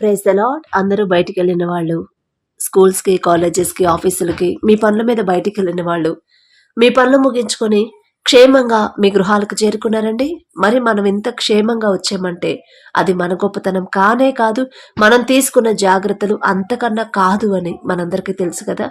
Praise the అందరూ బయటికి వెళ్ళిన వాళ్ళు స్కూల్స్కి కాలేజెస్కి ఆఫీసులకి మీ పనుల మీద బయటికి వెళ్ళిన వాళ్ళు మీ పనులు ముగించుకొని క్షేమంగా మీ గృహాలకు చేరుకున్నారండి? మరి మనం ఇంత క్షేమంగా వచ్చామంటే అది మన గొప్పతనం కానే కాదు మనం తీసుకున్న జాగ్రత్తలు అంతకన్నా కాదు అని మనందరికీ తెలుసు కదా?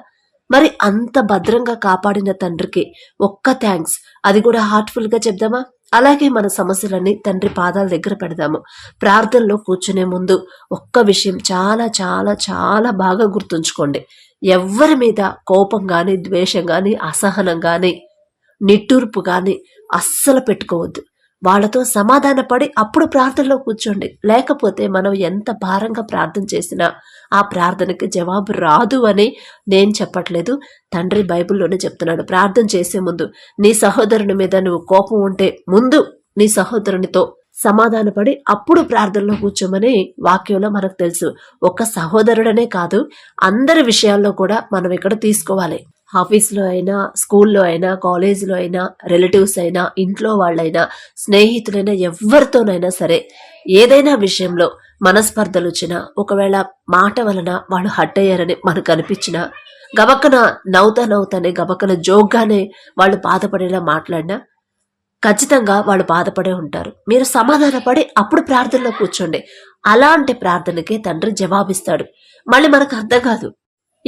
మరి అంత భద్రంగా కాపాడిన తండ్రికి ఒక్క థ్యాంక్స్ అది కూడా హార్ట్ఫుల్గా చెప్దామా? అలాగే మన సమస్యలన్నీ తండ్రి పాదాల దగ్గర పెడదాము. ప్రార్థనలో కూర్చునే ముందు ఒక్క విషయం చాలా చాలా చాలా బాగా గుర్తుంచుకోండి. ఎవ్వరి మీద కోపం కానీ ద్వేషం కానీ అసహనం కానీ నిట్టూర్పు కానీ అస్సలు పెట్టుకోవద్దు. వాళ్ళతో సమాధానపడి అప్పుడు ప్రార్థనలో కూర్చోండి. లేకపోతే మనం ఎంత భారంగా ప్రార్థన చేసినా ఆ ప్రార్థనకి జవాబు రాదు అని నేను చెప్పట్లేదు. తండ్రి బైబిల్లోనే చెప్తున్నాడు. ప్రార్థన చేసే ముందు నీ సహోదరుని మీద నువ్వు కోపం ఉంటే ముందు నీ సహోదరునితో సమాధానపడి అప్పుడు ప్రార్థనలో కూర్చోమని వాక్యంలో మనకు తెలుసు. ఒక్క సహోదరుడనే కాదు అందరి విషయాల్లో కూడా మనం ఇక్కడ తీసుకోవాలి. ఆఫీస్లో అయినా స్కూల్లో అయినా కాలేజీలో అయినా రిలేటివ్స్ అయినా ఇంట్లో వాళ్ళైనా స్నేహితులైనా ఎవరితోనైనా సరే ఏదైనా విషయంలో మనస్పర్ధలు వచ్చినా ఒకవేళ మాట వలన వాళ్ళు హట్ అయ్యారని మనకు అనిపించినా గబక్కన నవ్వుతా నవ్వుతానే గబక్కన జోగ్గానే వాళ్ళు బాధపడేలా మాట్లాడినా ఖచ్చితంగా వాళ్ళు బాధపడే ఉంటారు. మీరు సమాధానపడి అప్పుడు ప్రార్థనలో కూర్చోండి. అలాంటి ప్రార్థనకే తండ్రి జవాబిస్తాడు. మళ్ళీ మనకు అర్థం కాదు.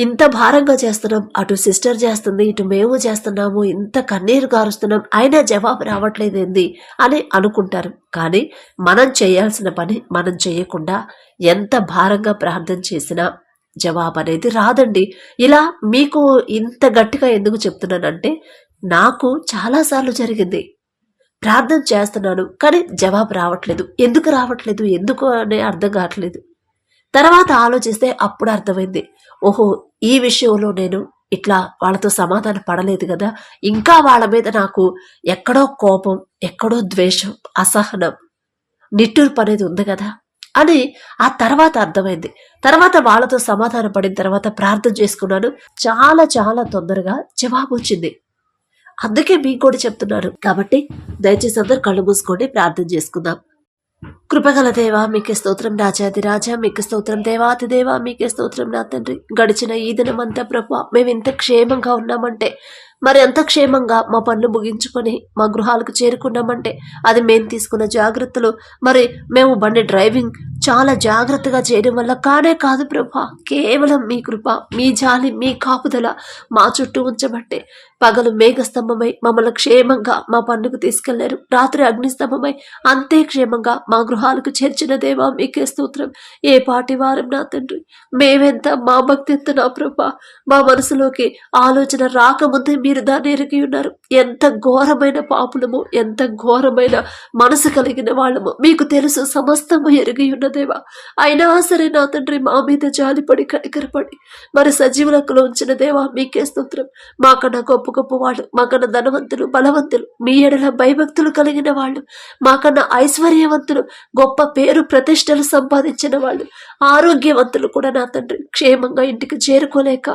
ఇంత భారంగా చేస్తున్నాం అటు సిస్టర్ చేస్తుంది ఇటు మేము చేస్తున్నాము ఇంత కన్నీరు గారుస్తున్నాం అయినా జవాబు రావట్లేదేంది అని అనుకుంటారు. కానీ మనం చేయాల్సిన పని మనం చేయకుండా ఎంత భారంగా ప్రార్థన చేసినా జవాబు అనేది రాదండి. ఇలా మీకు ఇంత గట్టిగా ఎందుకు చెప్తున్నానంటే నాకు చాలాసార్లు జరిగింది. ప్రార్థన చేస్తున్నాను కానీ జవాబు రావట్లేదు. ఎందుకు రావట్లేదు? ఎందుకు అనే అర్థం కావట్లేదు. తర్వాత ఆలోచిస్తే అప్పుడు అర్థమైంది. ఓహో ఈ విషయంలో నేను ఇట్లా వాళ్ళతో సమాధానం పడలేదు కదా. ఇంకా వాళ్ళ మీద నాకు ఎక్కడో కోపం ఎక్కడో ద్వేషం అసహనం నిట్టూర్పు అనేది ఉంది కదా అని ఆ తర్వాత అర్థమైంది. తర్వాత వాళ్ళతో సమాధానం పడిన తర్వాత ప్రార్థన చేసుకున్నాను. చాలా చాలా తొందరగా జవాబు వచ్చింది. అందుకే మీకు కూడా చెప్తున్నాను. కాబట్టి దయచేసి అందరు కళ్ళు మూసుకోండి ప్రార్థన చేసుకుందాం. కృపగల దేవా మీకే స్తోత్రం రాజాది రాజా మీకు స్తోత్రం దేవాతి దేవా మీకే స్తోత్రం నా తండ్రి. గడిచిన ఈ దినమంతా ప్రభు మేము ఎంత క్షేమంగా ఉన్నామంటే మరి అంత క్షేమంగా మా పనులు ముగించుకొని మా గృహాలకు చేరుకున్నామంటే అది మేము తీసుకున్న జాగ్రత్తలు మరి మేము బండి డ్రైవింగ్ చాలా జాగ్రత్తగా చేయడం వల్ల కానే కాదు ప్రభా. కేవలం మీ కృప మీ జాలి మీ కాపుదల మా చుట్టూ ఉంచబట్టే పగలు మేఘస్తంభమై మమ్మల్ని క్షేమంగా మా పన్నుకు తీసుకెళ్ళారు. రాత్రి అగ్నిస్తంభమై అంతే క్షేమంగా మా గృహాలకు చేర్చిన దేవా మీకే స్తోత్రం. ఏ పాటి వారం నా తండ్రి? మేమెంత మా భక్తి ఎంత నా ప్రభా. మా మనసులోకి ఆలోచన రాకముందే మీరు దాన్ని ఎరిగి ఉన్నారు. ఎంత ఘోరమైన పాపులము ఎంత ఘోరమైన మనసు కలిగిన వాళ్ళము. మీకు తెలుసు సమస్తము ఎరిగి ఉన్నదేవా అయినా సరే నా తండ్రి మా మీద జాలిపడి కనికరపడి మరి సజీవులకు ఉంచిన దేవా మీకే స్తోత్రం. మాకన్నా గొప్ప గొప్ప వాళ్ళు మాకన్నా ధనవంతులు బలవంతులు. మీ ఎడల భయభక్తులు కలిగిన వాళ్ళు. మాకన్నా ఐశ్వర్యవంతులు గొప్ప పేరు ప్రతిష్టలు సంపాదించిన వాళ్ళు. ఆరోగ్యవంతులు కూడా నా తండ్రి. క్షేమంగా ఇంటికి చేరుకోలేక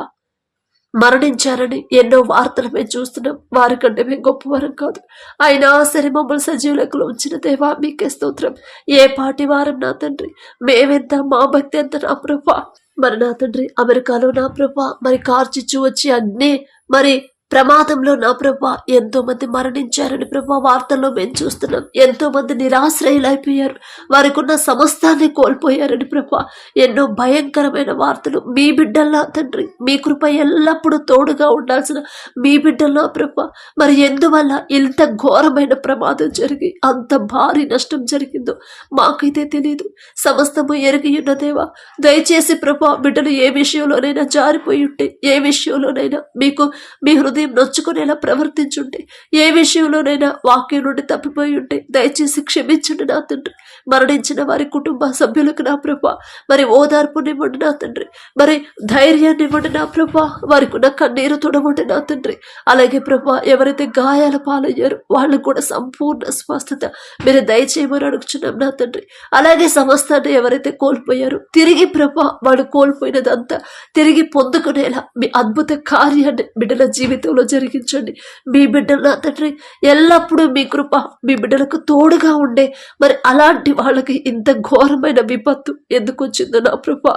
మరణించారని ఎన్నో వార్తలు మేము చూస్తున్నాం. వారికంటే మేము గొప్పవారం కాదు. అయినా సరే మమ్మల్ని సజీవులకు ఉంచిన దేవా మీకే స్తోత్రం. ఏ పాటి వారం నా తండ్రి? మేమెంత మా భక్తి ఎంత నా ప్రభా? మరి నా తండ్రి అమెరికాలో నా ప్రభా. మరి కార్చిచ్చు వచ్చి అగ్ని మరి ప్రమాదంలో నా ప్రభా ఎంతో మంది మరణించారని ప్రభా వార్తల్లో మేము చూస్తున్నాం. ఎంతో మంది నిరాశ్రయులైపోయారు. వారికి ఉన్న సమస్తాన్ని కోల్పోయారని ప్రభా. ఎన్నో భయంకరమైన వార్తలు. మీ బిడ్డల్లా తండ్రి మీ కృప ఎల్లప్పుడూ తోడుగా ఉండాల్సిన మీ బిడ్డల్లా ప్రభా. మరి ఎందువల్ల ఇంత ఘోరమైన ప్రమాదం జరిగి అంత భారీ నష్టం జరిగిందో మాకైతే తెలియదు సమస్తము ఎరిగి ఉన్నదేవా దయచేసి ప్రభా బిడ్డలు ఏ విషయంలోనైనా జారిపోయి ఉంటే ఏ విషయంలోనైనా మీకు మీ హృదయ నొచ్చుకునేలా ప్రవర్తించుంటే ఏ విషయంలోనైనా వాక్యం నుండి తప్పిపోయి ఉంటే దయచేసి క్షమించండి నా తండ్రి. మరణించిన వారి కుటుంబ సభ్యులకు నా ప్రభా మరి ఓదార్పునివ్వండి నా తండ్రి. మరి ధైర్యాన్ని ఇవ్వండి నా ప్రభా వారికి ఉన్న కన్నీరు తుడవండి నా తండ్రి. అలాగే ప్రభా ఎవరైతే గాయాల పాలయ్యారో వాళ్ళకు కూడా సంపూర్ణ స్వస్థత మీరు దయచేయమని అడుగుచున్నాం నా తండ్రి. అలాగే సమస్తాన్ని ఎవరైతే కోల్పోయారో తిరిగి ప్రభా వాళ్ళు కోల్పోయినదంతా తిరిగి పొందుకునేలా మీ అద్భుత కార్యాన్ని బిడ్డల జీవితం జీవితంలో జరిగించండి. మీ బిడ్డలు నా తండ్రి ఎల్లప్పుడూ మీ కృప మీ బిడ్డలకు తోడుగా ఉండే. మరి అలాంటి వాళ్ళకి ఇంత ఘోరమైన విపత్తు ఎందుకు వచ్చిందో నా ప్రభా.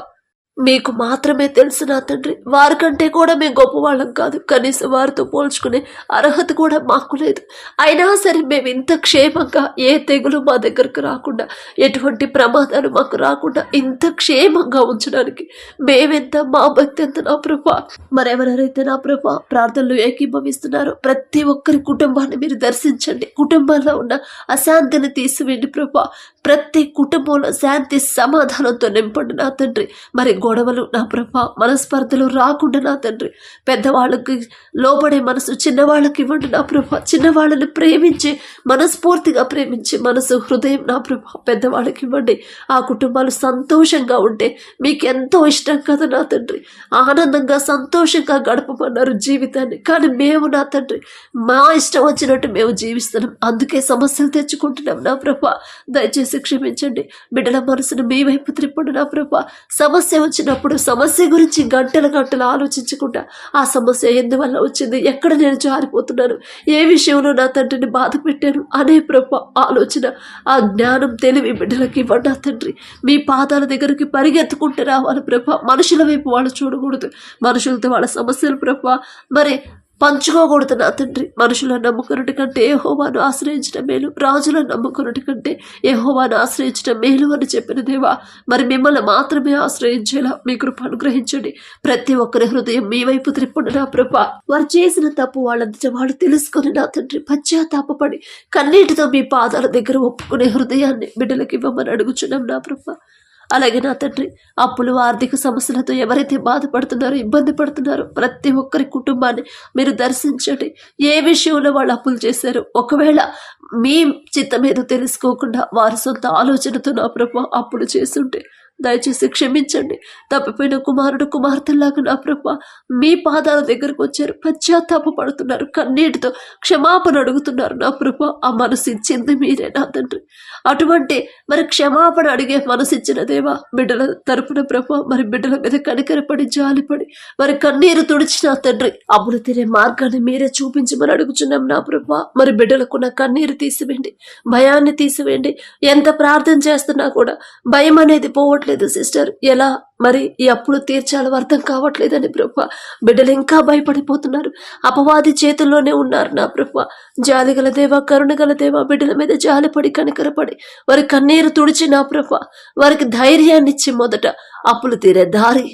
మీకు మాత్రమే తెలుసు నా తండ్రి. వారికంటే కూడా మేము గొప్పవాళ్ళం కాదు. కనీసం వారితో పోల్చుకునే అర్హత కూడా మాకు లేదు. అయినా సరే మేము ఇంత క్షేమంగా ఏ తెగులు మా దగ్గరకు రాకుండా ఎటువంటి ప్రమాదాలు మాకు రాకుండా ఇంత క్షేమంగా ఉంచడానికి మేమెంత మా భక్తి ఎంత నా ప్రభా? మరెవరెవరైతే నా ప్రభా ప్రార్థనలు ఏకీభవిస్తున్నారో ప్రతి ఒక్కరి కుటుంబాన్ని మీరు దర్శించండి. కుటుంబంలో ఉన్న అశాంతిని తీసివేయండి ప్రభా. ప్రతి కుటుంబంలో శాంతి సమాధానంతో నింపండి నా తండ్రి. మరి గొడవలు నా ప్రభా మనస్పర్ధలు రాకుండా నా తండ్రి. పెద్దవాళ్ళకి లోపడే మనసు చిన్నవాళ్ళకి ఇవ్వండి నా ప్రభా చిన్నవాళ్ళని ప్రేమించి మనస్ఫూర్తిగా ప్రేమించి మనసు హృదయం నా ప్రభా పెద్దవాళ్ళకి ఇవ్వండి. ఆ కుటుంబాలు సంతోషంగా ఉంటే మీకు ఎంతో ఇష్టం కదా నా తండ్రి. ఆనందంగా సంతోషంగా గడపమన్నారు జీవితాన్ని. కానీ మేము నా తండ్రి మా ఇష్టం వచ్చినట్టు మేము జీవిస్తున్నాం. అందుకే సమస్యలు తెచ్చుకుంటున్నాం నా ప్రభా దయచేసి క్షమించండి. బిడ్డల మనసును మీ వైపు త్రిప్పండి నా ప్రభా సమస్య వచ్చినప్పుడు సమస్య గురించి గంటల గంటలు ఆలోచించకుండా ఆ సమస్య ఎందువల్ల వచ్చింది? ఎక్కడ నేను జారిపోతున్నాను? ఏ విషయంలో నా తండ్రిని బాధ పెట్టాను? అనే ప్రభ ఆలోచన ఆ జ్ఞానం తెలివి బిడ్డలకి ఇవ్వండి తండ్రి. మీ పాదాల దగ్గరికి పరిగెత్తుకుంటే రావాలి ప్రభ. మనుషుల వైపు వాళ్ళు చూడకూడదు. మనుషులతో వాళ్ళ సమస్యలు ప్రభ. మరి పంచుకోకూడదు నా తండ్రి మనుషులను నమ్ముకున్నటి కంటే ఏహోవాను ఆశ్రయించడం మేలు. రాజులను నమ్ముకున్నటి కంటే ఏహోవాను ఆశ్రయించడం మేలు అని చెప్పిన దేవా మరి మిమ్మల్ని మాత్రమే ఆశ్రయించేలా మీ కృప అనుగ్రహించండి. ప్రతి ఒక్కరి హృదయం మీ వైపు త్రిప్పండి నా ప్రభ? వారు చేసిన తప్పు వాళ్ళంతా వాళ్ళు తెలుసుకొని నా తండ్రి పశ్చాత్తాపడి కన్నీటితో మీ పాదాల దగ్గర ఒప్పుకునే హృదయాన్ని బిడ్డలకి ఇవ్వమని అడుగుచున్నాం నా ప్రభ. అలాగే నా తండ్రి అప్పులు ఆర్థిక సమస్యలతో ఎవరైతే బాధపడుతున్నారో ఇబ్బంది పడుతున్నారో ప్రతి ఒక్కరి కుటుంబాన్ని మీరు దర్శించండి. ఏ విషయంలో వాళ్ళు అప్పులు చేశారు ఒకవేళ మీ చిత్తమేదో తెలుసుకోకుండా వారి సొంత ఆలోచనతో నా ప్రభు అప్పులు చేస్తుంటే దయచేసి క్షమించండి. తప్పిపోయిన కుమారుడు కుమార్తెలాగా నా ప్రభ మీ పాదాల దగ్గరకు వచ్చారు. పశ్చాత్తాప పడుతున్నారు కన్నీటితో క్షమాపణ అడుగుతున్నారు నా ప్రభ. ఆ మనసు ఇచ్చింది మీరే నా తండ్రి. అటువంటి మరి క్షమాపణ అడిగే మనసు ఇచ్చిన దేవా బిడ్డల తరపున ప్రభ మరి బిడ్డల మీద కనికరపడి జాలిపడి మరి కన్నీరు తుడిచిన తండ్రి అప్పుడు తినే మార్గాన్ని మీరే చూపించమని అడుగుచున్నాం నా ప్రభ. మరి బిడ్డలకు నా కన్నీరు తీసివేయండి. భయాన్ని తీసివేయండి. ఎంత ప్రార్థన చేస్తున్నా కూడా భయం అనేది పోవట్లేదు. సిస్టర్. ఎలా? మరి ఈ అప్పులు తీర్చాలో అర్థం కావట్లేదని ప్రభ. బిడ్డలు ఇంకా భయపడిపోతున్నారు. అపవాది చేతుల్లోనే ఉన్నారు నా ప్రభ. జాలిగల దేవ కరుణగల దేవ బిడ్డల మీద జాలిపడి కనికరపడి వారి కన్నీరు తుడిచి నా ప్రభ వారికి ధైర్యాన్నిచ్చి మొదట అప్పులు తీరే దారి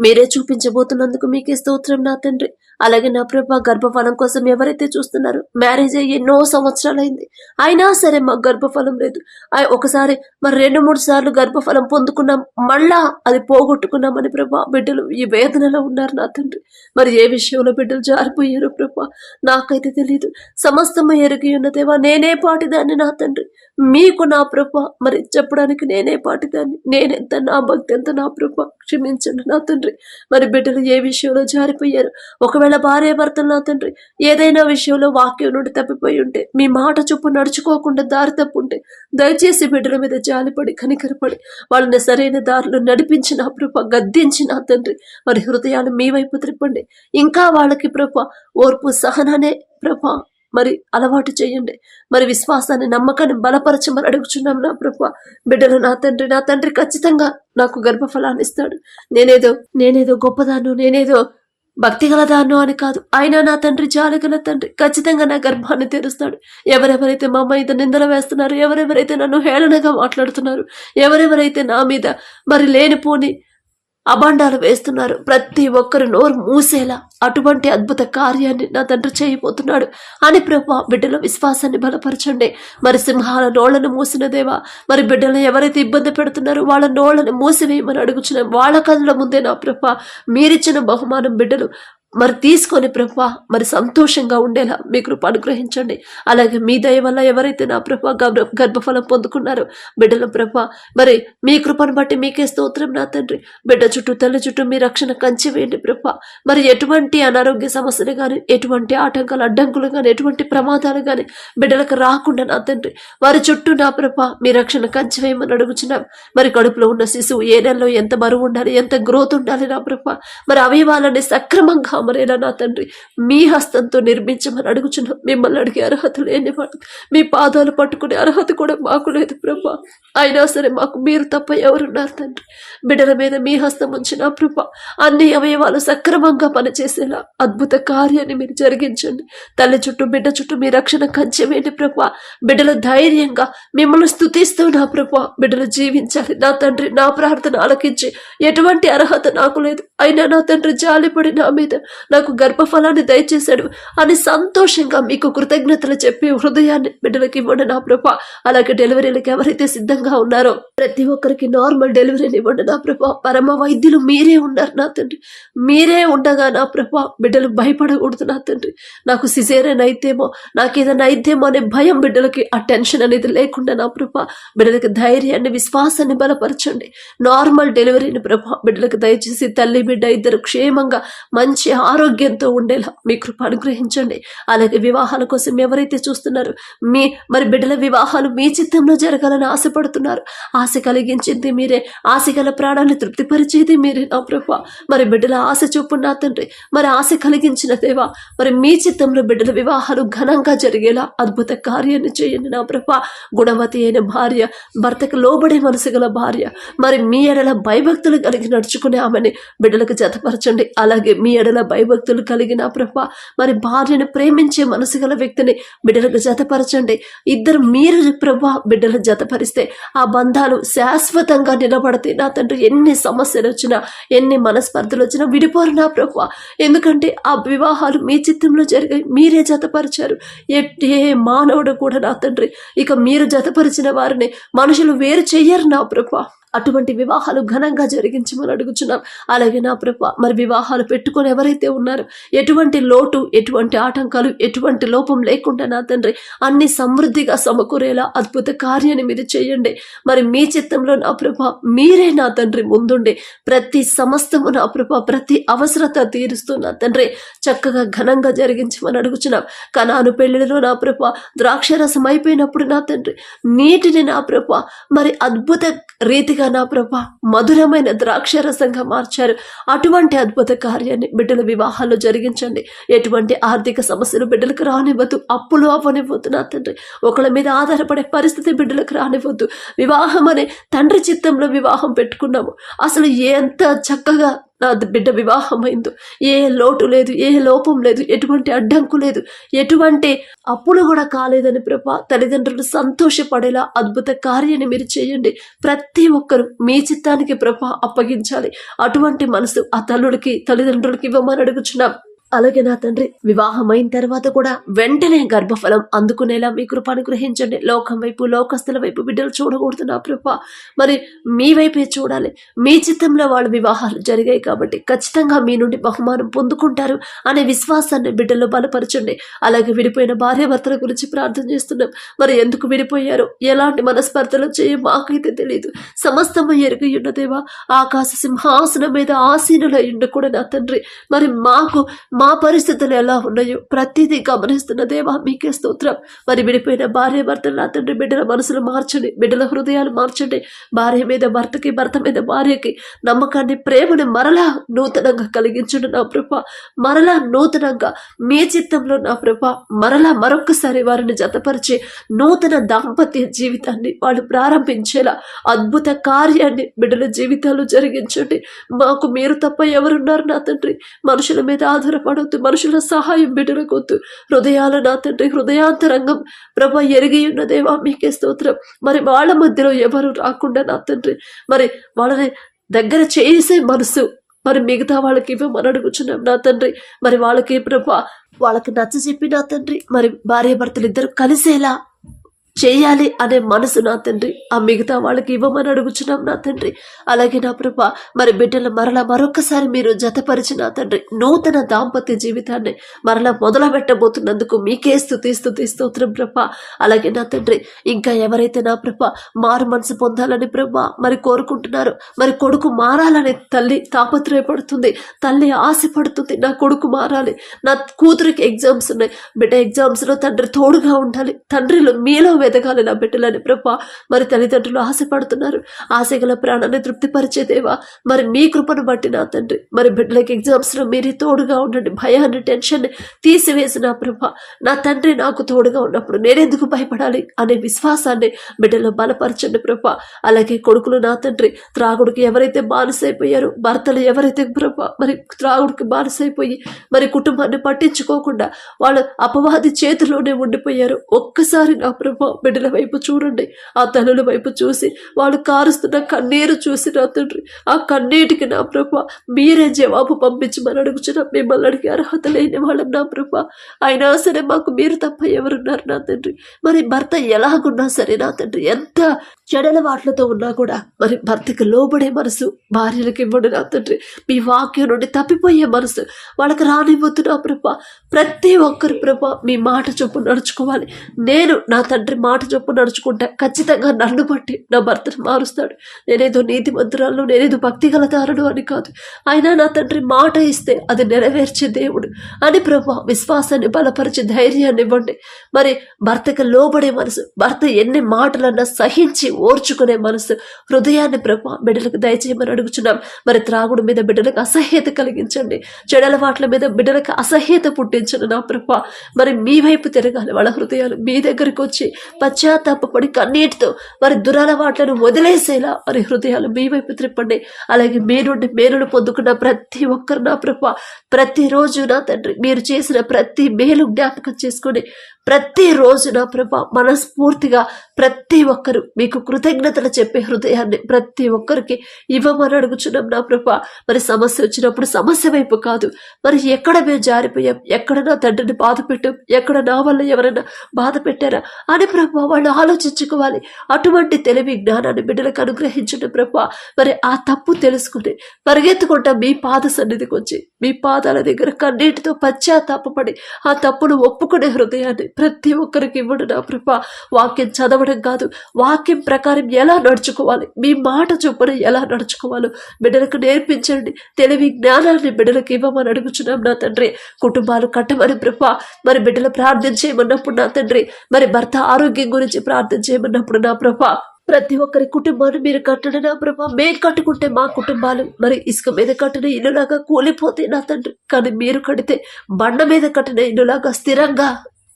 మీరే చూపించబోతున్నందుకు మీకే స్తోత్రం నా తండ్రి. అలాగే నా ప్రభ గర్భఫలం కోసం ఎవరైతే చూస్తున్నారో మ్యారేజ్ అయ్యి ఎన్నో సంవత్సరాలైంది. అయినా సరే మాకు గర్భఫలం లేదు. ఒకసారి మరి రెండు మూడు సార్లు గర్భఫలం పొందుకున్నాం. మళ్ళా అది పోగొట్టుకున్నామని ప్రభా బిడ్డలు ఈ వేదనలో ఉన్నారు నా తండ్రి. మరి ఏ విషయంలో బిడ్డలు జారిపోయారు ప్రభా నాకైతే తెలియదు సమస్తము ఎరిగి ఉన్నదేవా నేనే పాటిదాన్ని నా తండ్రి. మీకు నా ప్రభ మరి చెప్పడానికి నేనే పాటిదాన్ని. నేనెంత నా భక్తి ఎంత నా ప్రభ క్షమించండి నా తండ్రి. మరి బిడ్డలు ఏ విషయంలో జారిపోయారు ఒకవేళ భార్య భర్తలు నా తండ్రి ఏదైనా విషయంలో వాక్యం నుండి తప్పిపోయి ఉంటే మీ మాట చొప్పు నడుచుకోకుండా దారి తప్పుంటే దయచేసి బిడ్డల మీద జాలిపడి కనికరపడి వాళ్ళని సరైన దారిలో నడిపించి నా ప్రభ గద్దించి నా తండ్రి మరి హృదయాలు మీ వైపు త్రిప్పండి. ఇంకా వాళ్ళకి ప్రభ ఓర్పు సహనానే ప్రభ మరి అలవాటు చేయండి. మరి విశ్వాసాన్ని నమ్మకాన్ని బలపరచమని అడుగుచున్నాం నా ప్రభు. బిడ్డలు నా తండ్రి నా తండ్రి ఖచ్చితంగా నాకు గర్భఫలాన్ని ఇస్తాడు. నేనేదో నేనేదో గొప్పదాను నేనేదో భక్తి గలదాను అని కాదు. ఆయన నా తండ్రి జాలిగల తండ్రి ఖచ్చితంగా నా గర్భాన్ని తెరుస్తాడు. ఎవరెవరైతే మా మీద నిందలు వేస్తున్నారు ఎవరెవరైతే నన్ను హేళనగా మాట్లాడుతున్నారు ఎవరెవరైతే నా మీద మరి లేనిపోని అభాండాలు వేస్తున్నారు. ప్రతి ఒక్కరు నోరు మూసేలా అటువంటి అద్భుత కార్యాన్ని నా తండ్రి చేయబోతున్నాడు. అని ప్రభు బిడ్డల విశ్వాసాన్ని బలపరచండి. మరి సింహాల నోళ్ళను మూసిన దేవా మరి బిడ్డలు ఎవరైతే ఇబ్బంది పెడుతున్నారో వాళ్ళ నోళ్ళను మూసివేయమని అడుగుచున్నాం వాళ్ళ కళ్ళ ముందే నా ప్రభా మీరిచ్చిన బహుమానం బిడ్డలు మరి తీసుకొని ప్రభా మరి సంతోషంగా ఉండేలా మీ కృప అనుగ్రహించండి. అలాగే మీ దయ వల్ల ఎవరైతే నా ప్రభా గర్భ గర్భఫలం పొందుకున్నారో బిడ్డల ప్రభా మరి మీ కృపను బట్టి మీకే స్తోత్రం నా తండ్రి. బిడ్డ చుట్టూ తల్లి చుట్టూ మీ రక్షణ కంచి వేయండి ప్రభా. మరి ఎటువంటి అనారోగ్య సమస్యలు కానీ ఎటువంటి ఆటంకాలు అడ్డంకులు కానీ ఎటువంటి ప్రమాదాలు కానీ బిడ్డలకు రాకుండా నా తండ్రి. వారి చుట్టూ నా ప్రభా మీ రక్షణ కంచి వేయమని అడుగుచున్నాం. మరి కడుపులో ఉన్న శిశువు ఏ నెలలో ఎంత బరువు ఉండాలి ఎంత గ్రోత్ ఉండాలి నా ప్రభా. మరి అవయవాలని సక్రమంగా సమరేలా నా తండ్రి? మీ హస్తంతో నిర్మించమని అడుగుచున్నాం మిమ్మల్ని అడిగే అర్హత లేనివాడు మీ పాదాలు పట్టుకునే అర్హత కూడా మాకు లేదు ప్రభా. అయినా సరే మాకు మీరు తప్ప ఎవరున్నారు తండ్రి? బిడ్డల మీద మీ హస్తం ఉంచిన ప్రభా అన్ని అవయవాలు సక్రమంగా పనిచేసేలా అద్భుత కార్యాన్ని మీరు జరిగించండి. తల్లి చుట్టూ బిడ్డ చుట్టూ మీ రక్షణ కంచెమేంటి ప్రభా. బిడ్డలు ధైర్యంగా మిమ్మల్ని స్థుతిస్తూ నా ప్రభా. బిడ్డలు జీవించాలి. నా తండ్రి నా ప్రార్థన ఆలకించి ఎటువంటి అర్హత నాకు లేదు. అయినా నా తండ్రి జాలిపడి నా మీద నాకు గర్భఫలాన్ని దయచేశాడు. అని సంతోషంగా మీకు కృతజ్ఞతలు చెప్పి హృదయాన్ని బిడ్డలకి ఇవ్వండి నా ప్రభా. అలాగే డెలివరీలకు ఎవరైతే సిద్ధంగా ఉన్నారో ప్రతి ఒక్కరికి నార్మల్ డెలివరీని ఇవ్వండి నా ప్రభా. పరమ వైద్యులు మీరే ఉన్నారు నా తండ్రి. మీరే ఉండగా నా ప్రభా బిడ్డలు భయపడకూడదు నా తండ్రి. నాకు సిజేరియన్ అయితేమో నాకేదైనా అయితేమో అనే భయం బిడ్డలకి ఆ టెన్షన్ అనేది లేకుండా నా ప్రభా బిడ్డలకి ధైర్యాన్ని విశ్వాసాన్ని బలపరచండి. నార్మల్ డెలివరీని ప్రభా బిడ్డలకు దయచేసి తల్లి బిడ్డ ఇద్దరు క్షేమంగా మంచి ఆరోగ్యంతో ఉండేలా మీ కృప అనుగ్రహించండి. అలాగే వివాహాల కోసం ఎవరైతే చూస్తున్నారో మీ మరి బిడ్డల వివాహాలు మీ చిత్తంలో జరగాలని ఆశపడుతున్నారు. ఆశ కలిగించింది మీరే. ఆశ గల ప్రాణాన్ని తృప్తిపరిచేది మీరే నా ప్రభు. మరి బిడ్డల ఆశ చూపు నా తండ్రి మరి ఆశ కలిగించిన దేవా మరి మీ చిత్తంలో బిడ్డల వివాహాలు ఘనంగా జరిగేలా అద్భుత కార్యాన్ని చేయండి నా ప్రభు. గుణవతి అయిన భార్య భర్తకు లోబడే మనసు గల భార్య మరి మీ ఎడల భయభక్తులు కలిగి నడుచుకునే ఆమెని బిడ్డలకు జతపరచండి. అలాగే మీ ఎడల భయభక్తులు కలిగిన ప్రభా మరి భార్యను ప్రేమించే మనసు గల వ్యక్తిని బిడ్డలకు జతపరచండి. ఇద్దరు మీరు ప్రభా బిడ్డలు జతపరిస్తే ఆ బంధాలు శాశ్వతంగా నిలబడతాయి. నా తండ్రి ఎన్ని సమస్యలు వచ్చినా ఎన్ని మనస్పర్ధలు వచ్చినా విడిపోరు నా ప్రభా. ఎందుకంటే ఆ వివాహాలు మీ చిత్తంలో జరిగాయి మీరే జతపరిచారు. ఏ మానవుడు కూడా నా తండ్రి ఇక మీరు జతపరిచిన వారిని మనుషులు వేరు చెయ్యరు నా ప్రభా. అటువంటి వివాహాలు ఘనంగా జరిగించమని అడుగుచున్నాం. అలాగే నా ప్రభ మరి వివాహాలు పెట్టుకొని ఎవరైతే ఉన్నారో ఎటువంటి లోటు ఎటువంటి ఆటంకాలు ఎటువంటి లోపం లేకుండా నా తండ్రి అన్ని సమృద్ధిగా సమకూరేలా అద్భుత కార్యాన్ని మీరు చేయండి. మరి మీ చిత్తంలో నా ప్రభ మీరే నా తండ్రి ముందుండి. ప్రతి సమస్తము నా ప్రభ ప్రతి అవసరత తీరుస్తూ నా తండ్రి చక్కగా ఘనంగా జరిగించమని అడుగుచున్నాం. కనాను పెళ్ళిలో నా ప్రభ ద్రాక్షరసం అయిపోయినప్పుడు నా తండ్రి నీటిని నా ప్రభ మరి అద్భుత రీతిగా నా ప్రభ మధురమైన ద్రాక్షరసంగా మార్చారు. అటువంటి అద్భుత కార్యాన్ని బిడ్డల వివాహాల్లో జరిగించండి. ఎటువంటి ఆర్థిక సమస్యలు బిడ్డలకు రానివ్వద్దు. అప్పులు అవ్వనివ్వద్దు నా తండ్రి. ఒకళ్ళ మీద ఆధారపడే పరిస్థితి బిడ్డలకు రానివ్వద్దు. వివాహం అనే తండ్రి చిత్తంలో వివాహం పెట్టుకున్నాము. అసలు ఎంత చక్కగా నా బిడ్డ వివాహమైందో. ఏ లోటు లేదు ఏ లోపం లేదు ఎటువంటి అడ్డంకు లేదు. ఎటువంటి అప్పులు కూడా కాలేదని ప్రభా తల్లిదండ్రులు సంతోషపడేలా అద్భుత కార్యాన్ని మీరు చేయండి. ప్రతి ఒక్కరు మీ చిత్తానికి ప్రభా అప్పగించాలి. అటువంటి మనసు ఆ తల్లుడికి తల్లిదండ్రులకి ఇవ్వమని అడుగుచున్నాం. అలాగే నా తండ్రి వివాహం అయిన తర్వాత కూడా వెంటనే గర్భఫలం అందుకునేలా మీ కృప అనుగ్రహించండి. లోకం వైపు లోకస్తుల వైపు బిడ్డలు చూడకూడదు నా కృప. మరి మీ వైపే చూడాలి. మీ చిత్తంలో వాళ్ళ వివాహాలు జరిగాయి కాబట్టి ఖచ్చితంగా మీ నుండి బహుమానం పొందుకుంటారు అనే విశ్వాసాన్ని బిడ్డల్లో బలపరచండి. అలాగే విడిపోయిన భార్యాభర్తల గురించి ప్రార్థన చేస్తున్నాం. మరి ఎందుకు విడిపోయారు? ఎలాంటి మనస్పర్ధలు చేయో మాకైతే తెలియదు సమస్తము ఎరుగు ఉన్నదేవా? ఆకాశ సింహాసనం మీద ఆసీనులై ఉండ కూడా నా తండ్రి. మరి మాకు మా పరిస్థితులు ఎలా ఉన్నాయో ప్రతిదీ గమనిస్తున్న దేవా మీకే స్తోత్రం. మరి విడిపోయిన భార్య భర్తలు నా తండ్రి బిడ్డల మనసులు మార్చండి బిడ్డల హృదయాలు మార్చండి. భార్య మీద భర్తకి భర్త మీద భార్యకి నమ్మకాన్ని ప్రేమని మరలా నూతనంగా కలిగించండి నా ప్రభ. మరలా నూతనంగా మీ చిత్తంలో నా ప్రభ మరలా మరొక్కసారి వారిని జతపరిచి నూతన దాంపత్య జీవితాన్ని వాళ్ళు ప్రారంభించేలా అద్భుత కార్యాన్ని బిడ్డల జీవితాలు జరిగించండి. మాకు మీరు తప్ప ఎవరున్నారు నా తండ్రి? మనుషుల మీద ఆధారపడవద్దు మనుషుల సహాయం బిడ్డలకొద్దు. హృదయాల నా తండ్రి హృదయాంతరంగం ప్రభ ఎరిగి ఉన్న దేవా మీకే స్తోత్రం. మరి వాళ్ళ మధ్యలో ఎవరు రాకుండా నా తండ్రి? మరి వాళ్ళని దగ్గర చేసే మనసు మరి మిగతా వాళ్ళకి ఇవ్వమని అడుగుచున్నాం నా తండ్రి. మరి వాళ్ళకి ప్రభా వాళ్ళకి నచ్చ చెప్పి నా తండ్రి. మరి భార్య భర్తలు ఇద్దరు కలిసేలా చేయాలి అనే మనసు నా తండ్రి. ఆ మిగతా వాళ్ళకి ఇవ్వమని అడుగుచున్నాం నా తండ్రి. అలాగే నా ప్రభ మరి బిడ్డలు మరలా మరొకసారి మీరు జతపరిచి నా తండ్రి నూతన దాంపత్య జీవితాన్ని మరలా మొదలు పెట్టబోతున్నందుకు మీకే స్థుతి స్థుతి స్తోత్రం ప్రభ. అలాగే నా తండ్రి ఇంకా ఎవరైతే నా ప్రభ మారు మనసు పొందాలని ప్రభ మరి కోరుకుంటున్నారు మరి కొడుకు మారాలని తల్లి తాపత్రయపడుతుంది తల్లి ఆశపడుతుంది నా కొడుకు మారాలి నా కూతురికి ఎగ్జామ్స్ ఉన్నాయి బిడ్డ ఎగ్జామ్స్లో తండ్రి తోడుగా ఉండాలి తండ్రిలో మీలో ఎదగాలి నా బిడ్డలని ప్రభా. మరి తల్లిదండ్రులు ఆశపడుతున్నారు. ఆశగల ప్రాణాన్ని తృప్తిపరిచేదేవా మరి మీ కృపను బట్టి నా తండ్రి. మరి బిడ్డలకి ఎగ్జామ్స్లో మీరే తోడుగా ఉండండి. భయాన్ని టెన్షన్ తీసివేసిన ప్రభా. నా తండ్రి నాకు తోడుగా ఉన్నప్పుడు నేనెందుకు భయపడాలి అనే విశ్వాసాన్ని బిడ్డలు బలపరచండి ప్రభా. అలాగే కొడుకులు నా తండ్రి త్రాగుడికి ఎవరైతే బానిసైపోయారో భర్తలు ఎవరైతే ప్రభా మరి త్రాగుడికి బానిసైపోయి మరి కుటుంబాన్ని పట్టించుకోకుండా వాళ్ళు అపవాది చేతిలోనే ఉండిపోయారు ఒక్కసారి నా ప్రభా బిడ్డల వైపు చూడండి. ఆ తల్లుల వైపు చూసి వాళ్ళు కారుస్తున్న కన్నీరు చూసి నా తండ్రి ఆ కన్నీటికి నా ప్రభ మీరే జవాబు పంపించమని అడుగుచున్న మిమ్మల్ని అడిగే అర్హత లేని వాళ్ళం నా ప్రభ. అయినా సరే మాకు మీరు తప్ప ఎవరున్నారు నా తండ్రి? మరి భర్త ఎలాగున్నా సరే నా తండ్రి ఎంత చెడల వాట్లతో ఉన్నా కూడా మరి భర్తకి లోబడే మనసు భార్యలకు ఇవ్వండి నా తండ్రి. మీ వాక్యం నుండి తప్పిపోయే మనసు వాళ్ళకి రానివ్వద్దు నా ప్రభ. ప్రతి ఒక్కరు ప్రభా మీ మాట చొప్పు నడుచుకోవాలి. నేను నా తండ్రి మాట చొప్పు నడుచుకుంటా ఖచ్చితంగా నన్ను బట్టి నా భర్తను మారుస్తాడు. నేనేదో నీతి మంత్రాలను నేనేదో భక్తి గలదారుడు అని కాదు. అయినా నా తండ్రి మాట ఇస్తే అది నెరవేర్చే దేవుడు అని ప్రభా విశ్వాసాన్ని బలపరిచే ధైర్యాన్ని ఇవ్వండి. మరి భర్తకు లోబడే మనసు భర్త ఎన్ని మాటలన్నా సహించి ఓర్చుకునే మనసు హృదయాన్ని ప్రభు బిడ్డలకు దయచేయమని అడుగుచున్నాం. మరి త్రాగుడు మీద బిడ్డలకు అసహ్యత కలిగించండి. చెడలవాట్ల మీద బిడ్డలకు అసహ్యత పుట్టించండి నా ప్రభా. మరి మీ వైపు తిరగాలి వాళ్ళ హృదయాలు మీ దగ్గరికి వచ్చి పశ్చాత్తాపడి కన్నీటితో మరి దురలవాట్లను వదిలేసేలా మరి హృదయాలు మీ వైపు త్రిప్పండి. అలాగే మీ నుండి మేలును పొందుకున్న ప్రతి ఒక్కరు నా ప్రతి ప్రతిరోజు నా తండ్రి మీరు చేసిన ప్రతి మేలు జ్ఞాపకం చేసుకొని ప్రతిరోజు నా ప్రభ మనస్ఫూర్తిగా ప్రతి ఒక్కరు మీకు కృతజ్ఞతలు చెప్పే హృదయాన్ని ప్రతి ఒక్కరికి ఇవ్వమని అడుగుచున్నాం నా ప్రభ. మరి సమస్య వచ్చినప్పుడు సమస్య వైపు కాదు. మరి ఎక్కడ మేము జారిపోయాం? ఎక్కడ నా తండ్రిని బాధ పెట్టాం? ఎక్కడ నా వల్ల ఎవరైనా బాధ పెట్టారా? అని ప్రభా వాళ్ళు ఆలోచించుకోవాలి. అటువంటి తెలివి జ్ఞానాన్ని బిడ్డలకు అనుగ్రహించండి ప్రభా. మరి ఆ తప్పు తెలుసుకుని పరిగెత్తుకుంటా మీ పాద సన్నిధికి వచ్చి మీ పాదాల దగ్గర కన్నీటితో పశ్చాత్తాపడి ఆ తప్పును ఒప్పుకునే హృదయాన్ని ప్రతి ఒక్కరికి ఇవ్వడు నా ప్రభా వాక్యం చదవడం కాదు వాక్యం ప్రకారం ఎలా నడుచుకోవాలి? మీ మాట చొప్పున ఎలా నడుచుకోవాలో బిడ్డలకు నేర్పించండి. తెలివి జ్ఞానాన్ని బిడ్డలకు ఇవ్వమని అడుగుచున్నాం నా తండ్రి. కుటుంబాలు కట్టమని ప్రభా మరి బిడ్డలు ప్రార్థన చేయమన్నప్పుడు నా తండ్రి. మరి భర్త ఆరోగ్యం గురించి ప్రార్థన చేయమన్నప్పుడు నా ప్రభా ప్రతి ఒక్కరి కుటుంబాన్ని మీరు కట్టడం నా ప్రభా మేము కట్టుకుంటే మా కుటుంబాలు మరి ఇసుక మీద కట్టిన ఇల్లులాగా కూలిపోతే నా తండ్రి. కానీ మీరు కడితే బండ మీద కట్టిన ఇల్లులాగా స్థిరంగా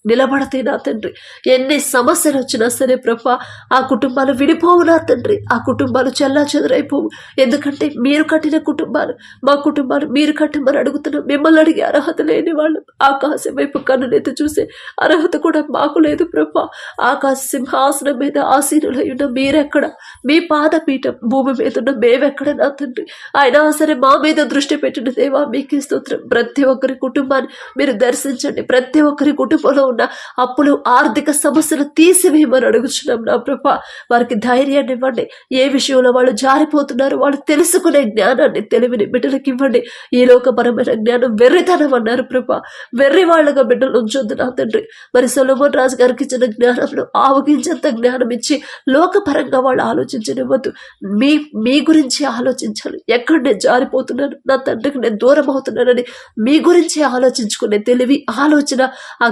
నిలబడతే నా తండ్రి? ఎన్ని సమస్యలు వచ్చినా సరే ప్రభ ఆ కుటుంబాలు విడిపోవు నా తండ్రి? ఆ కుటుంబాలు చల్లా చెదరైపోవు. ఎందుకంటే మీరు కట్టిన కుటుంబాలు మా కుటుంబాలు మీరు కట్టమని అడుగుతున్నాం మిమ్మల్ని అడిగే అర్హత లేని వాళ్ళు ఆకాశం వైపు కన్నునెత్తి చూసే అర్హత కూడా మాకు లేదు ప్రభ. ఆకాశ సింహాసనం మీద ఆసీనులై ఉన్న మీరెక్కడ? మీ పాదపీఠం భూమి మీద ఉన్న మేమెక్కడ నా తండ్రి? అయినా సరే మా మీద దృష్టి పెట్టిన దేవా మీకే స్తోత్రం. ప్రతి ఒక్కరి కుటుంబాన్ని మీరు దర్శించండి. ప్రతి ఒక్కరి కుటుంబంలో ఉన్న అప్పులు ఆర్థిక సమస్యలు తీసివేయమని అడుగుచున్నాం నా ప్రభా. వారికి ధైర్యాన్ని ఇవ్వండి. ఏ విషయంలో వాళ్ళు జారిపోతున్నారు వాళ్ళు తెలుసుకునే జ్ఞానాన్ని తెలివిని బిడ్డలకు ఇవ్వండి. ఈ లోకపరమైన జ్ఞానం వెర్రితనం అన్నారు ప్రభ. వెర్రి వాళ్ళగా బిడ్డలు ఉంచొద్దు నా తండ్రి. మరి సొలమోన్ రాజు గారికి ఇచ్చిన జ్ఞానంలో ఆవగించేంత జ్ఞానం ఇచ్చి లోకపరంగా వాళ్ళు ఆలోచించనివ్వద్దు. మీ మీ గురించి ఆలోచించాలి. ఎక్కడ నేను జారిపోతున్నాను? నా తండ్రికి నేను దూరం అవుతున్నానని మీ గురించి ఆలోచించుకునే తెలివి ఆలోచన ఆ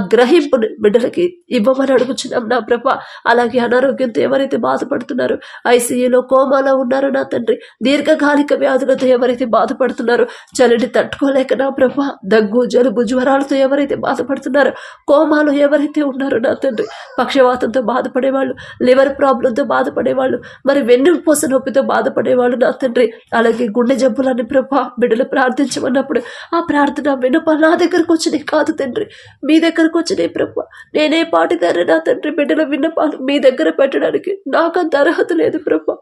గ్రహింపుని బిడ్డలకి ఇవ్వమని అడుగుచున్నాం నా ప్రభ. అలాగే అనారోగ్యంతో ఎవరైతే బాధపడుతున్నారో ఐసీయూలో కోమాలో ఉన్నారో నా తండ్రి దీర్ఘకాలిక వ్యాధులతో ఎవరైతే బాధపడుతున్నారో చలిని తట్టుకోలేక నా ప్రభ దగ్గు జలుబు జ్వరాలతో ఎవరైతే బాధపడుతున్నారో కోమాలో ఎవరైతే ఉన్నారో నా తండ్రి పక్షవాతంతో బాధపడేవాళ్ళు లివర్ ప్రాబ్లంతో బాధపడేవాళ్ళు మరి వెన్నుపూస నొప్పితో బాధపడేవాళ్ళు నా తండ్రి. అలాగే గుండె జబ్బులని ప్రభ బిడ్డలు ప్రార్థించమన్నప్పుడు ఆ ప్రార్థన వినప నా దగ్గరకు వచ్చినాయి కాదు తండ్రి. మీ దగ్గరకు వచ్చినాయి ప్రభు. నేనే పాటిదాన్ని నా తండ్రి బిడ్డల విన్నపాలు మీ దగ్గర పెట్టడానికి నాకు అంత అర్హత లేదు ప్రభా.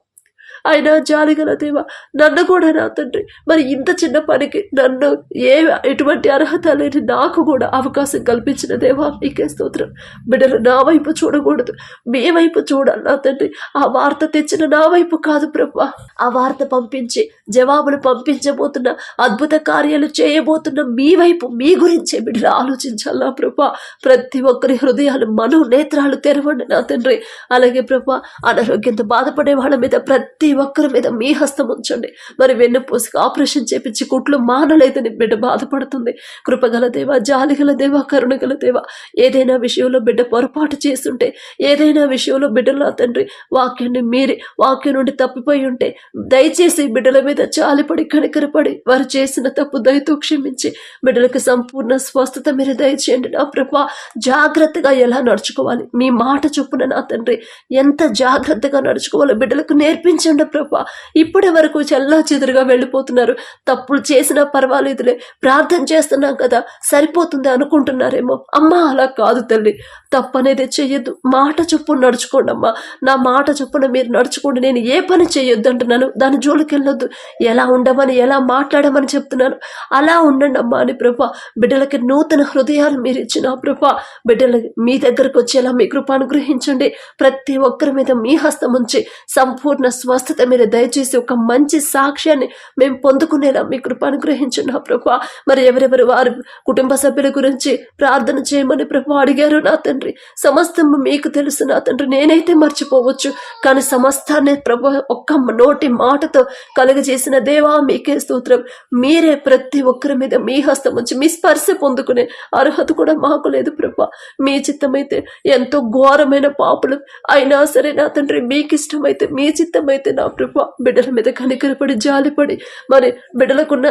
అయినా జాలిగల దేవా నన్ను కూడా నా తండ్రి. మరి ఇంత చిన్న పనికి నన్ను ఏ ఎటువంటి అర్హత లేని నాకు కూడా అవకాశం కల్పించిన దేవా మీకే స్తోత్రం. బిడ్డలు నా వైపు చూడకూడదు. మీ వైపు చూడాలి నా తండ్రి. ఆ వార్త తెచ్చిన నా వైపు కాదు ప్రభా. ఆ వార్త పంపించి జవాబులు పంపించబోతున్న అద్భుత కార్యాలు చేయబోతున్న మీ వైపు మీ గురించే బిడ్డలు ఆలోచించాలా ప్రభా. ప్రతి ఒక్కరి హృదయాలు మనో నేత్రాలు తెరవండి నా తండ్రి. అలాగే ప్రభా అనారోగ్యంతో బాధపడే వాళ్ళ మీద ప్రతి ప్రతి ఒక్కరి మీద మీ హస్తం ఉంచండి. మరి వెన్నుపూసికి ఆపరేషన్ చేపించి కుట్లు మానలేదని బిడ్డ బాధపడుతుంది. కృపగల దేవ జాలిగల దేవ కరుణగల దేవ ఏదైనా విషయంలో బిడ్డ పొరపాటు చేస్తుంటే ఏదైనా విషయంలో బిడ్డలు తండ్రి వాక్యాన్ని మీరి వాక్యం నుండి తప్పిపోయి ఉంటే దయచేసి బిడ్డల మీద చాలిపడి కనికరపడి వారు చేసిన తప్పు దయతో క్షమించి బిడ్డలకు సంపూర్ణ స్వస్థత మీరు దయచేయండి. నా ప్రభా జాగ్రత్తగా ఎలా నడుచుకోవాలి? మీ మాట చొప్పున నా తండ్రి ఎంత జాగ్రత్తగా నడుచుకోవాలో బిడ్డలకు నేర్పించండి. ప్రభా ఇప్పటి వరకు చల్లా చెదురుగా వెళ్ళిపోతున్నారు. తప్పులు చేసినా పర్వాలేదులే ప్రార్థన చేస్తున్నాం కదా సరిపోతుంది అనుకుంటున్నారేమో. అమ్మా అలా కాదు తల్లి తప్పనేది చెయ్యొద్దు. మాట చొప్పున నడుచుకోండి అమ్మా. నా మాట చొప్పున మీరు నడుచుకోండి నేను ఏ పని చేయొద్దు అంటున్నాను. దాని జోలికి వెళ్ళొద్దు. ఎలా ఉండమని ఎలా మాట్లాడమని చెప్తున్నాను. అలా ఉండండి అమ్మా అని ప్రభా బిడ్డలకి నూతన హృదయాలు మీరు ఇచ్చిన ప్రభా బిడ్డలు మీ దగ్గరకు వచ్చేలా మీ కృప అనుగ్రహించండి ప్రతి ఒక్కరి మీద మీ హస్తం ఉంచి సంపూర్ణ స్వస్థ స్వస్థత మీరు దయచేసి ఒక మంచి సాక్ష్యాన్ని మేము పొందుకునేలా మీ కృప అనుగ్రహించిన ప్రభా. మరి ఎవరెవరు వారి కుటుంబ సభ్యుల గురించి ప్రార్థన చేయమని ప్రభు అడిగారు నా తండ్రి. సమస్తం మీకు తెలుసు నా తండ్రి. నేనైతే మర్చిపోవచ్చు. కానీ సమస్తాన్ని ప్రభు ఒక్క నోటి మాటతో కలుగజేసిన దేవా మీకే స్తోత్రం. మీరే ప్రతి ఒక్కరి మీద మీ హస్తం ఉంచి మీ స్పర్శ పొందుకునే అర్హత కూడా మాకు లేదు ప్రభా. మీ చిత్తమైతే ఎంతో ఘోరమైన పాపులు అయినా సరే నా తండ్రి మీకు ఇష్టమైతే మీ చిత్తమైతే నా ప్రభా బిడ్డల మీద కనికరపడి జాలిపడి మరి బిడ్డలకున్న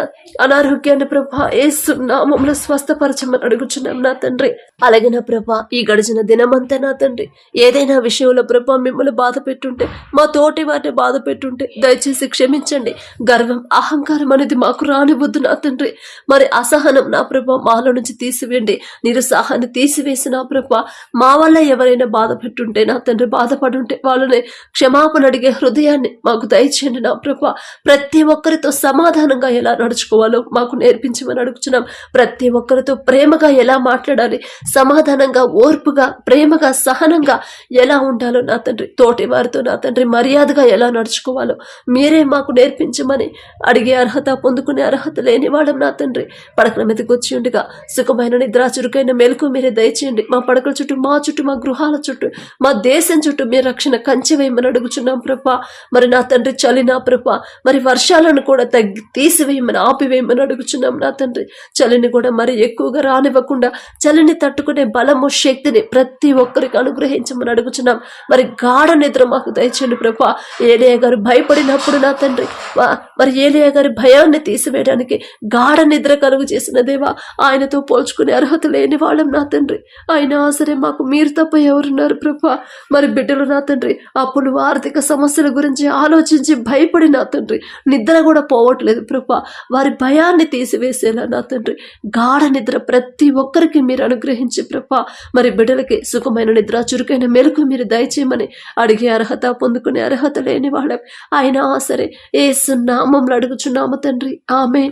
అనారోగ్యాన్ని ప్రభా ఏసు నామంలో స్వస్థపరచమని అడుగుచున్నాం నా తండ్రి. అలాగే నా ప్రభా ఈ గడిచిన దినమంతా నా తండ్రి ఏదైనా విషయంలో ప్రభా మిమ్మల్ని బాధ పెట్టుంటే మా తోటి వారిని బాధ పెట్టుంటే దయచేసి క్షమించండి. గర్వం అహంకారం అనేది మాకు రానివద్దు నా తండ్రి. మరి అసహనం నా ప్రభా మాలో నుంచి తీసివేయండి. నిరుత్సాహాన్ని తీసివేసి నా ప్రభా మా వల్ల ఎవరైనా బాధ పెట్టుంటే నా తండ్రి బాధపడుంటే వాళ్ళని క్షమాపణ అడిగే హృదయాన్ని మాకు దయచేయండి నా ప్రభా. ప్రతి ఒక్కరితో సమాధానంగా ఎలా నడుచుకోవాలో మాకు నేర్పించమని అడుగుతున్నాం ప్రతి ఒక్కరితో ప్రేమగా ఎలా మాట్లాడాలి సమాధానంగా ఓర్పుగా ప్రేమగా సహనంగా ఎలా ఉండాలో నా తండ్రి తోటి వారితో నా తండ్రి మర్యాదగా ఎలా నడుచుకోవాలో మీరే మాకు నేర్పించమని అడిగే అర్హత పొందుకునే అర్హత లేని వాళ్ళం నా తండ్రి. పడకల మీదకి వచ్చి ఉండగా. సుఖమైన నిద్ర చురుకైన మెలకు మీరే దయచేయండి. మా పడకల చుట్టూ మా చుట్టూ మా గృహాల చుట్టూ మా దేశం చుట్టూ మీ రక్షణ కంచె వేయమని అడుగుచున్నాం ప్రభా. మరి నా తండ్రి చలి నా ప్రభ. మరి వర్షాలను కూడా తగ్గి తీసివేయమని ఆపివేయమని అడుగుచున్నాం నా తండ్రి. చలిని కూడా మరి ఎక్కువగా రానివ్వకుండా చలిని తట్టుకునే బలము శక్తిని ప్రతి ఒక్కరికి అనుగ్రహించమని అడుగుచున్నాం. మరి గాఢ నిద్ర మాకు దయచేయండి ప్రభా. ఏలియా గారు భయపడినప్పుడు నా తండ్రి వా- మరి ఏలియా గారి భయాన్ని తీసివేయడానికి గాఢ నిద్ర కలుగు చేసిన దేవా ఆయనతో పోల్చుకునే అర్హత లేని వాళ్ళం నా తండ్రి. అయినా సరే మాకు మీరు తప్ప ఎవరున్నారు ప్రభా. మరి బిడ్డలు నా తండ్రి అప్పుడు ఆర్థిక సమస్యల గురించి ఆలోచించి భయపడి నా తండ్రి. నిద్ర కూడా పోవట్లేదు ప్రభా. వారి భయాన్ని తీసివేసేలా నా తండ్రి. గాఢ నిద్ర ప్రతి ఒక్కరికి మీరు అనుగ్రహించి ప్రభా. మరి బిడ్డలకి సుఖమైన నిద్ర చురుకైన మెలకు మీరు దయచేయమని అడిగే అర్హత పొందుకునే అర్హత లేని వాళ్ళ అయినా సరే. ఏ సున్నామంలో అడుగుచున్నాము తండ్రి. ఆమె